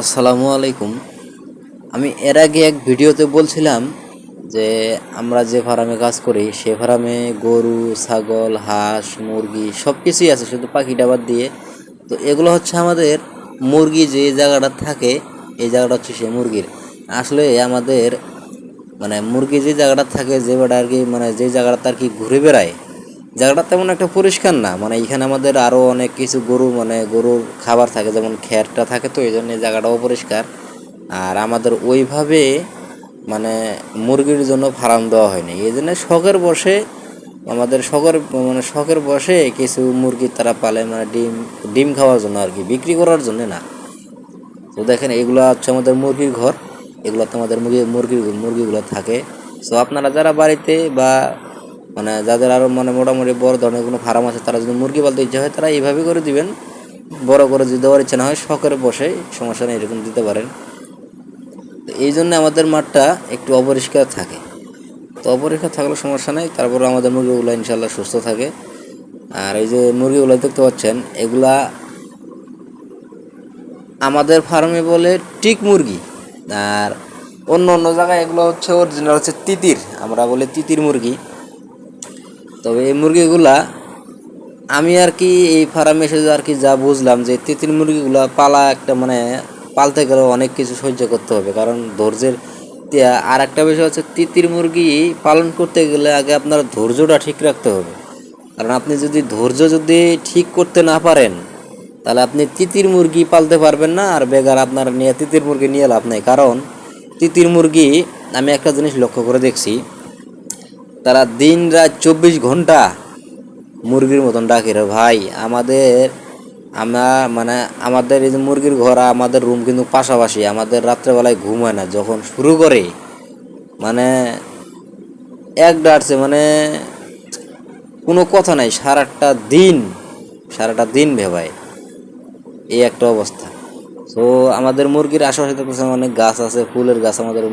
আসসালামু আলাইকুম। আমি এর আগে এক ভিডিওতে বলছিলাম যে আমরা যে ফার্মে কাজ করি, সে ফার্মে গরু, ছাগল, হাঁস, মুরগি সব কিছুই আছে, শুধু পাখিটা বাদ দিয়ে। তো এগুলো হচ্ছে আমাদের মুরগি যে জায়গাটা থাকে, এই জায়গাটা হচ্ছে সে মুরগির। আসলে আমাদের মানে মুরগি যে জায়গাটা থাকে, যে বেটা আর কি মানে যে জায়গাটা আর কি ঘুরে বেড়ায় জায়গাটা তেমন একটা পরিষ্কার না। মানে এখানে আমাদের আরও অনেক কিছু গরু মানে গরুর খাবার থাকে, যেমন খ্যারটা থাকে তো এই জন্য জায়গাটা অপরিষ্কার আর আমাদের ওইভাবে মানে মুরগির জন্য ফার্ম দেওয়া হয়নি। এই জন্য শখের বসে, আমাদের শখের মানে শখের বসে কিছু মুরগি তারা পালে মানে ডিম ডিম খাওয়ার জন্য আর কি, বিক্রি করার জন্য না। তো দেখেন, এগুলো হচ্ছে আমাদের মুরগির ঘর। এগুলো তো আমাদের মুরগি মুরগি মুরগিগুলো থাকে। সো আপনারা যারা বাড়িতে বা মানে যাদের আরও মানে মোটামুটি বড় ধরনের কোনো ফার্ম আছে, তারা যদি মুরগি পালতে ইচ্ছা হয়, তারা এইভাবে করে দিবেন। বড় করে যদি দেওয়ার ইচ্ছা না হয়, শখের বসে সমস্যা নেই, এরকম দিতে পারেন। এই জন্য আমাদের মাঠটা একটু অপরিষ্কার থাকে। তো অপরিষ্কার থাকলে সমস্যা নেই, তারপরে আমাদের মুরগিগুলো ইনশাল্লাহ সুস্থ থাকে। আর এই যে মুরগিগুলো দেখতে পাচ্ছেন, এগুলা আমাদের ফার্মে বলে টিক মুরগি। আর অন্য অন্য জায়গায় এগুলো হচ্ছে অরিজিনাল হচ্ছে তিতির, আমরা বলি তিতির মুরগি। তবে এই মুরগিগুলা আমি আর কি এই ফার্মে এসে আর কি যা বুঝলাম যে তিতির মুরগিগুলা পালা একটা মানে পালতে গেলে অনেক কিছু সহ্য করতে হবে। কারণ ধৈর্যের আর একটা বিষয় হচ্ছে তিতির মুরগি পালন করতে গেলে আগে আপনার ধৈর্যটা ঠিক রাখতে হবে। কারণ আপনি যদি ধৈর্য যদি ঠিক করতে না পারেন, তাহলে আপনি তিতির মুরগি পালতে পারবেন না আর বেগার আপনার নিয়ে তিতির মুরগি নিয়ে লাভ নাই। কারণ তিতির মুরগি, আমি একটা জিনিস লক্ষ্য করে দেখছি তারা দিন রাত চব্বিশ ঘণ্টা মুরগির মতন ডাকে রে ভাই। আমাদের, আমরা মানে আমাদের এই যে মুরগির ঘর আমাদের রুম কিন্তু পাশাপাশি, আমাদের রাত্রেবেলায় ঘুম হয় না। যখন শুরু করে মানে এক ডাটছে মানে কোনো কথা নাই, সারাটা দিন সারাটা দিন ভেবায়। এই একটা অবস্থা। তো আমাদের মুরগির আশেপাশে অনেক গাছ আছে, ফুলের গাছ আমাদের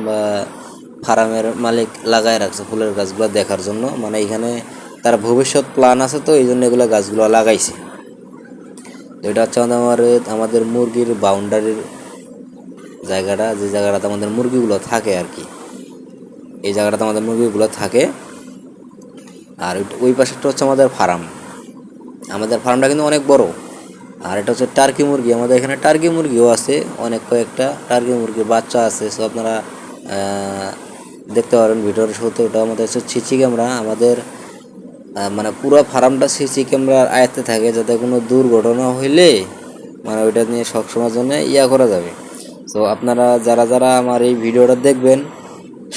ফার্মের মালিক লাগায় রাখছে ফুলের গাছগুলো দেখার জন্য। মানে এখানে তার ভবিষ্যৎ প্ল্যান আছে তো এই জন্য এগুলো গাছগুলো লাগাইছে। তো এটা হচ্ছে আমাদের আমাদের মুরগির বাউন্ডারির জায়গাটা, যে জায়গাটাতে আমাদের মুরগিগুলো থাকে আর কি। এই জায়গাটাতে আমাদের মুরগিগুলো থাকে। আর ওই- পাশেরটা হচ্ছে আমাদের ফার্ম। আমাদের ফার্মটা কিন্তু অনেক বড়। আর এটা হচ্ছে টার্কি মুরগি। আমাদের এখানে টার্কি মুরগিও আছে, অনেক কয়েকটা টার্কি মুরগির বাচ্চা আছে। সো আপনারা দেখতে পারেন ভিডিওর শুরুতে, ওটা আমাদের হচ্ছে সিসি ক্যামেরা। আমাদের মানে পুরো ফার্মটা সিসি ক্যামেরার আয়ত্তে থাকে, যাতে কোনো দুর্ঘটনা হইলে মানে ওইটা নিয়ে সবসময়ের জন্য ইয়া করা যাবে। তো আপনারা যারা যারা আমার এই ভিডিওটা দেখবেন,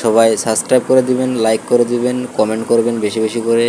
সবাই সাবস্ক্রাইব করে দিবেন লাইক করে দিবেন কমেন্ট করবেন বেশি বেশি করে।